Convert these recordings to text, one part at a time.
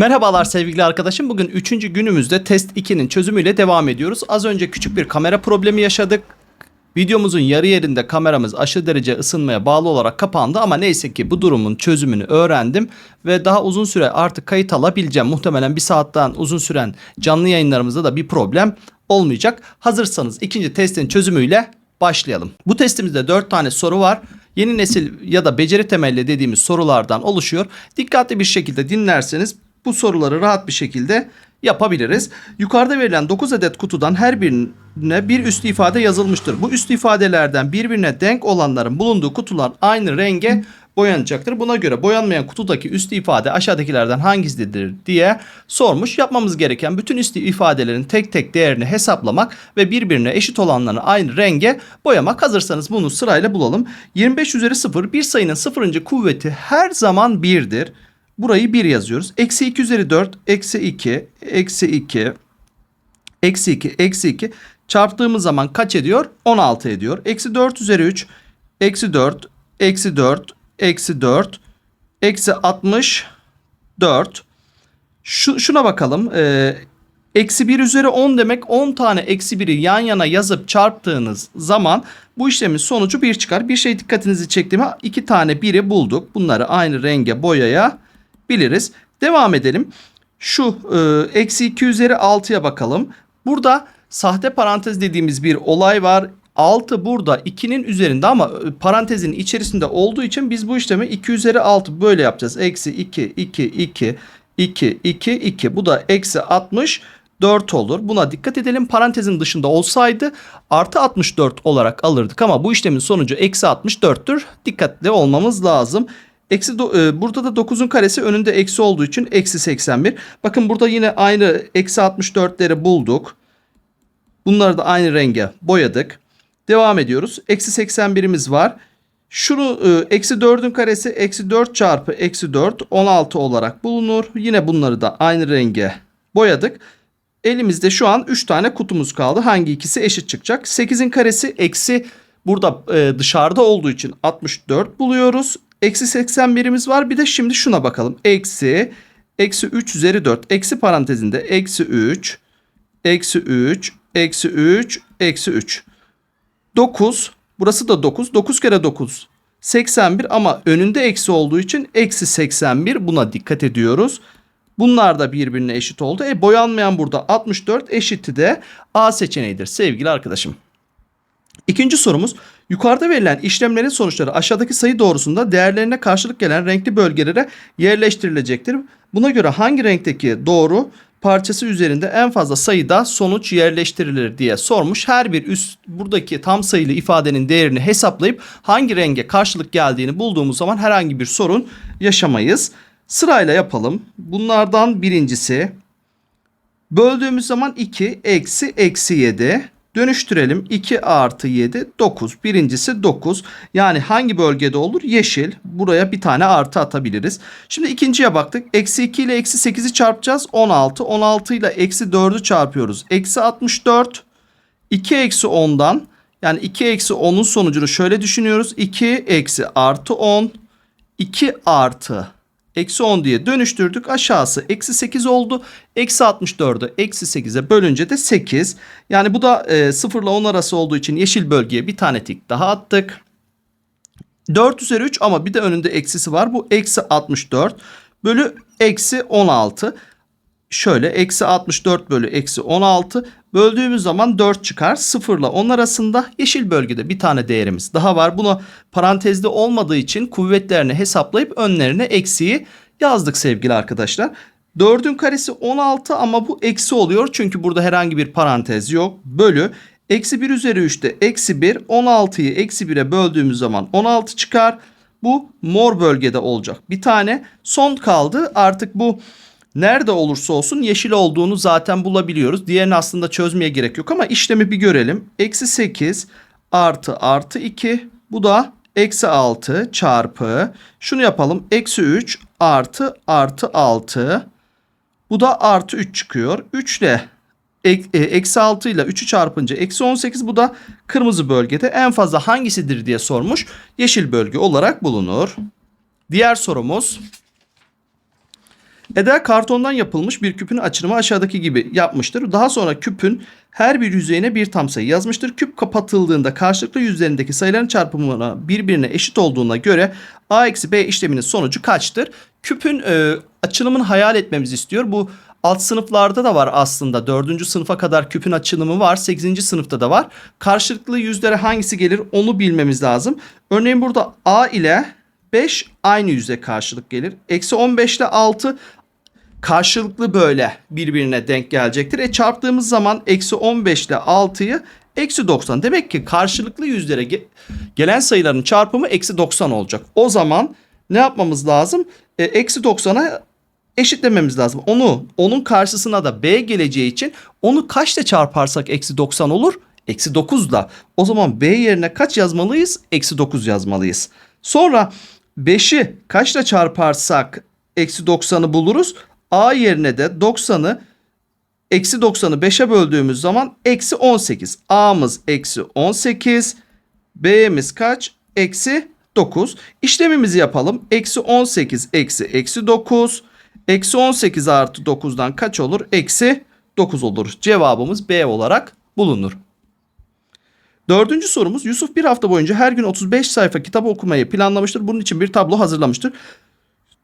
Merhabalar sevgili arkadaşım. Bugün 3. günümüzde test 2'nin çözümüyle devam ediyoruz. Az önce küçük bir kamera problemi yaşadık. Videomuzun yarı yerinde kameramız aşırı derece ısınmaya bağlı olarak kapandı ama neyse ki bu durumun çözümünü öğrendim ve daha uzun süre artık kayıt alabileceğim. Muhtemelen bir saatten uzun süren canlı yayınlarımızda da bir problem olmayacak. Hazırsanız ikinci testin çözümüyle başlayalım. Bu testimizde 4 tane soru var. Yeni nesil ya da beceri temelli dediğimiz sorulardan oluşuyor. Dikkatli bir şekilde dinlerseniz bu soruları rahat bir şekilde yapabiliriz. Yukarıda verilen 9 adet kutudan her birine bir üstü ifade yazılmıştır. Bu üstü ifadelerden birbirine denk olanların bulunduğu kutular aynı renge boyanacaktır. Buna göre boyanmayan kutudaki üstü ifade aşağıdakilerden hangisidir diye sormuş. Yapmamız gereken bütün üstü ifadelerin tek tek değerini hesaplamak ve birbirine eşit olanlarını aynı renge boyamak. Hazırsanız bunu sırayla bulalım. 25 üzeri 0 bir sayının sıfırıncı kuvveti her zaman 1'dir. Burayı 1 yazıyoruz. Eksi 2 üzeri 4, eksi 2, eksi 2, eksi 2, eksi 2 çarptığımız zaman kaç ediyor? 16 ediyor. Eksi 4 üzeri 3, eksi 4, eksi 4, eksi 4, eksi 64. Şu, şuna bakalım. Ee, eksi 1 üzeri 10 demek 10 tane eksi 1'i yan yana yazıp çarptığınız zaman bu işlemin sonucu 1 çıkar. Bir şey dikkatinizi çektiğimi iki tane 1'i bulduk. Bunları aynı renge boyaya biliriz. Devam edelim. Şu e, eksi 2 üzeri 6'ya bakalım. Burada sahte parantez dediğimiz bir olay var. 6 burada 2'nin üzerinde ama e, parantezin içerisinde olduğu için biz bu işlemi 2 üzeri 6 böyle yapacağız. Eksi 2, 2, 2, 2, 2, 2. Bu da eksi 64 olur. Buna dikkat edelim. Parantezin dışında olsaydı artı 64 olarak alırdık ama bu işlemin sonucu eksi 64'tür. Dikkatli olmamız lazım. Eksi do- e, burada da 9'un karesi önünde eksi olduğu için eksi 81. Bakın burada yine aynı eksi 64'leri bulduk. Bunları da aynı renge boyadık. Devam ediyoruz. Eksi 81'imiz var. Şunu e, eksi 4'ün karesi eksi 4 çarpı eksi 4 16 olarak bulunur. Yine bunları da aynı renge boyadık. Elimizde şu an 3 tane kutumuz kaldı. Hangi ikisi eşit çıkacak? 8'in karesi eksi burada e, dışarıda olduğu için 64 buluyoruz. Eksi 81'imiz var. Bir de şimdi şuna bakalım. Eksi, eksi 3 üzeri 4. Eksi parantezinde eksi 3, eksi 3, eksi 3, eksi 3. 9. Burası da 9. 9 kere 9. 81 ama önünde eksi olduğu için eksi 81. Buna dikkat ediyoruz. Bunlar da birbirine eşit oldu. E boyanmayan burada 64 eşiti de A seçeneğidir sevgili arkadaşım. İkinci sorumuz yukarıda verilen işlemlerin sonuçları aşağıdaki sayı doğrusunda değerlerine karşılık gelen renkli bölgelere yerleştirilecektir. Buna göre hangi renkteki doğru parçası üzerinde en fazla sayıda sonuç yerleştirilir diye sormuş. Her bir üst buradaki tam sayılı ifadenin değerini hesaplayıp hangi renge karşılık geldiğini bulduğumuz zaman herhangi bir sorun yaşamayız. Sırayla yapalım. Bunlardan birincisi böldüğümüz zaman 2 eksi eksi 7 Dönüştürelim. 2 artı 7 9. Birincisi 9. Yani hangi bölgede olur? Yeşil. Buraya bir tane artı atabiliriz. Şimdi ikinciye baktık. Eksi 2 ile eksi 8'i çarpacağız. 16. 16 ile eksi 4'ü çarpıyoruz. Eksi 64. 2 eksi 10'dan yani 2 eksi 10'un sonucunu şöyle düşünüyoruz. 2 eksi artı 10. 2 artı Eksi 10 diye dönüştürdük. Aşağısı eksi 8 oldu. Eksi 64'ü eksi 8'e bölünce de 8. Yani bu da e, 0 ile 10 arası olduğu için yeşil bölgeye bir tane tik daha attık. 4 üzeri 3 ama bir de önünde eksisi var. Bu eksi 64 bölü eksi 16. Şöyle eksi 64 bölü eksi 16 böldüğümüz zaman 4 çıkar. 0 ile 10 arasında yeşil bölgede bir tane değerimiz daha var. Bunu parantezde olmadığı için kuvvetlerini hesaplayıp önlerine eksiği yazdık sevgili arkadaşlar. 4'ün karesi 16 ama bu eksi oluyor çünkü burada herhangi bir parantez yok. Bölü eksi 1 üzeri 3'te eksi 1 16'yı eksi 1'e böldüğümüz zaman 16 çıkar. Bu mor bölgede olacak. Bir tane son kaldı artık bu Nerede olursa olsun yeşil olduğunu zaten bulabiliyoruz. Diğerini aslında çözmeye gerek yok ama işlemi bir görelim. Eksi 8 artı artı 2 bu da eksi 6 çarpı şunu yapalım. Eksi 3 artı artı 6 bu da artı 3 çıkıyor. 3 ile e, eksi 6 ile 3'ü çarpınca eksi 18 bu da kırmızı bölgede en fazla hangisidir diye sormuş. Yeşil bölge olarak bulunur. Diğer sorumuz Eda kartondan yapılmış bir küpün açılımı aşağıdaki gibi yapmıştır. Daha sonra küpün her bir yüzeyine bir tam sayı yazmıştır. Küp kapatıldığında karşılıklı yüzlerindeki sayıların çarpımına birbirine eşit olduğuna göre A eksi B işleminin sonucu kaçtır? Küpün e, açılımını hayal etmemizi istiyor. Bu alt sınıflarda da var aslında. Dördüncü sınıfa kadar küpün açılımı var. Sekizinci sınıfta da var. Karşılıklı yüzlere hangisi gelir onu bilmemiz lazım. Örneğin burada A ile 5 aynı yüze karşılık gelir. Eksi 15 ile 6 karşılıklı böyle birbirine denk gelecektir. E çarptığımız zaman eksi 15 ile 6'yı eksi 90. Demek ki karşılıklı yüzlere ge- gelen sayıların çarpımı eksi 90 olacak. O zaman ne yapmamız lazım? E, eksi 90'a eşitlememiz lazım. Onu onun karşısına da b geleceği için onu kaçla çarparsak eksi 90 olur? Eksi 9'la. O zaman b yerine kaç yazmalıyız? Eksi 9 yazmalıyız. Sonra 5'i kaçla çarparsak eksi 90'ı buluruz? A yerine de 90'ı eksi 90'ı 5'e böldüğümüz zaman eksi 18. A'mız eksi 18. B'miz kaç? Eksi 9. İşlemimizi yapalım. Eksi 18 eksi eksi 9. Eksi 18 artı 9'dan kaç olur? Eksi 9 olur. Cevabımız B olarak bulunur. Dördüncü sorumuz Yusuf bir hafta boyunca her gün 35 sayfa kitap okumayı planlamıştır. Bunun için bir tablo hazırlamıştır.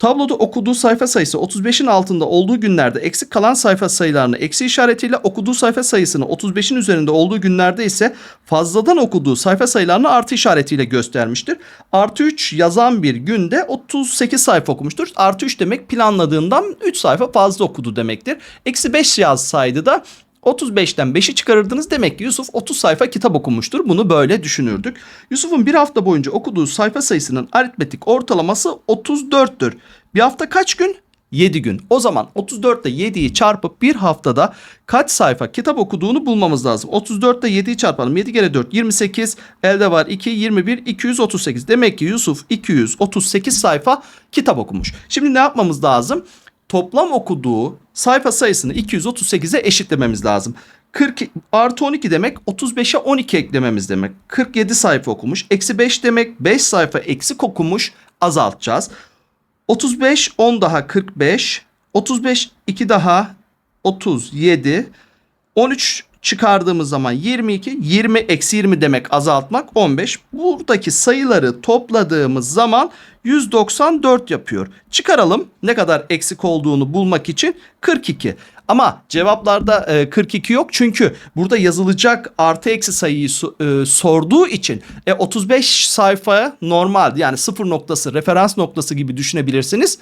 Tabloda okuduğu sayfa sayısı 35'in altında olduğu günlerde eksik kalan sayfa sayılarını eksi işaretiyle okuduğu sayfa sayısını 35'in üzerinde olduğu günlerde ise fazladan okuduğu sayfa sayılarını artı işaretiyle göstermiştir. Artı 3 yazan bir günde 38 sayfa okumuştur. Artı 3 demek planladığından 3 sayfa fazla okudu demektir. Eksi 5 yazsaydı da 35'ten 5'i çıkarırdınız. Demek ki Yusuf 30 sayfa kitap okumuştur. Bunu böyle düşünürdük. Yusuf'un bir hafta boyunca okuduğu sayfa sayısının aritmetik ortalaması 34'tür. Bir hafta kaç gün? 7 gün. O zaman 34 ile 7'yi çarpıp bir haftada kaç sayfa kitap okuduğunu bulmamız lazım. 34 ile 7'yi çarpalım. 7 kere 4 28. Elde var 2 21 238. Demek ki Yusuf 238 sayfa kitap okumuş. Şimdi ne yapmamız lazım? toplam okuduğu sayfa sayısını 238'e eşitlememiz lazım. 40 artı 12 demek 35'e 12 eklememiz demek. 47 sayfa okumuş. Eksi 5 demek 5 sayfa eksik okumuş azaltacağız. 35 10 daha 45. 35 2 daha 37. 13 çıkardığımız zaman 22. 20 eksi 20 demek azaltmak 15. Buradaki sayıları topladığımız zaman 194 yapıyor. Çıkaralım ne kadar eksik olduğunu bulmak için 42. Ama cevaplarda e, 42 yok çünkü burada yazılacak artı eksi sayıyı e, sorduğu için e, 35 sayfa normal yani sıfır noktası referans noktası gibi düşünebilirsiniz.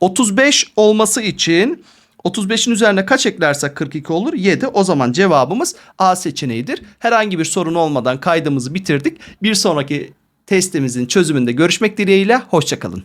35 olması için 35'in üzerine kaç eklersek 42 olur? 7. O zaman cevabımız A seçeneğidir. Herhangi bir sorun olmadan kaydımızı bitirdik. Bir sonraki testimizin çözümünde görüşmek dileğiyle. Hoşçakalın.